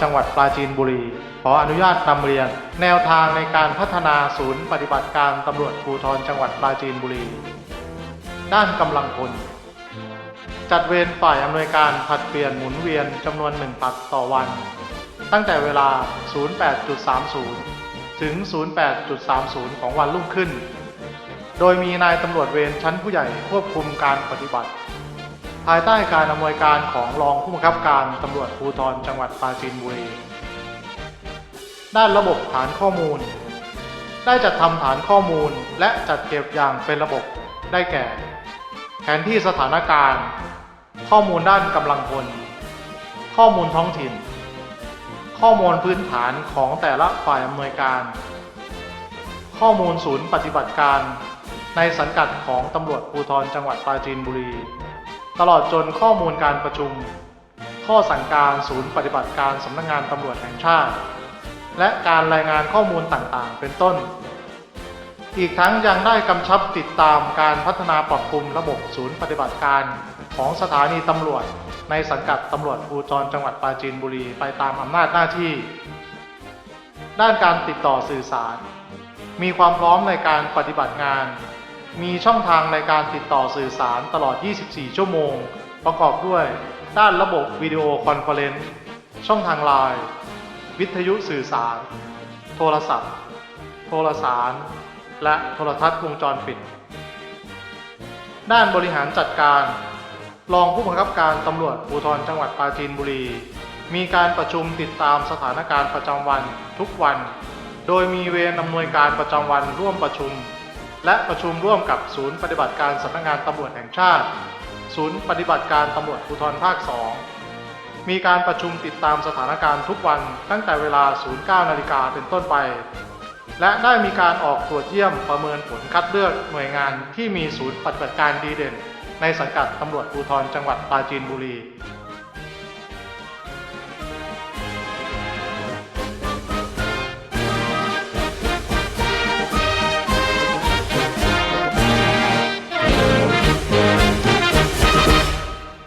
จังหวัดปราจีนบุรี ขออนุญาตนำเรียน แนวทางในการพัฒนาศูนย์ปฏิบัติการตำรวจภูธรจังหวัดปราจีนบุรี ด้านกำลังพล จัดเวรฝ่ายอำนวยการผัดเปลี่ยนหมุนเวียนจำนวนหนึ่งผัดต่อวัน ตั้งแต่เวลา 08.30 ถึง 08.30 ของวันรุ่งขึ้น โดยมีนายตำรวจเวรชั้นผู้ใหญ่ควบคุมการปฏิบัติ ภายใต้การอำนวยการของรองผู้บังคับการตำรวจภูธรจังหวัดปราจีนบุรี ด้านระบบฐานข้อมูล ได้จัดทำฐานข้อมูลและจัดเก็บอย่างเป็นระบบ ได้แก่ แผนที่สถานการณ์ ข้อมูลด้านกำลังพล ข้อมูลท้องถิ่น ข้อมูลพื้นฐานของแต่ละฝ่ายอำนวยการ ข้อมูลศูนย์ปฏิบัติการ ในสังกัดของตำรวจภูธรจังหวัดปราจีนบุรี ตลอดจนข้อมูลการประชุม ข้อสั่งการศูนย์ปฏิบัติการสำนักงานตำรวจแห่งชาติ และการรายงานข้อมูลต่างๆ เป็นต้น อีกทั้งยังได้กำชับติดตามการพัฒนาปรับปรุงระบบศูนย์ปฏิบัติการของสถานีตำรวจ ในสังกัดตำรวจภูธรจังหวัดปราจีนบุรีไปตามอำนาจหน้าที่ ด้านการติดต่อสื่อสาร มีความพร้อมในการปฏิบัติงาน มีช่องทางในการติดต่อสื่อสารตลอด 24 ชั่วโมง ประกอบด้วย ด้านระบบวิดีโอคอนเฟอเรนซ์ช่องทางไลน์วิทยุสื่อสาร โทรศัพท์ โทรสาร และโทรทัศน์วงจรปิด ด้านบริหารจัดการ รองผู้บังคับการตำรวจภูธรจังหวัดปราจีนบุรี มีการประชุมติดตามสถานการณ์ประจำวันทุกวัน โดยมีเวรอำนวยการประจำวันร่วมประชุม และประชุมร่วมกับศูนย์ปฏิบัติการสำนักงานตำรวจแห่งชาติ ศูนย์ปฏิบัติการตำรวจภูธรภาค 2 มีการประชุมติดตามสถานการณ์ทุกวันตั้งแต่เวลา 09นาฬิกาเป็นต้นไป และได้มีการออกตรวจเยี่ยมประเมินผลคัดเลือกหน่วยงานที่มีศูนย์ปฏิบัติการดีเด่น ในสังกัดตำรวจภูธรจังหวัดปราจีนบุรี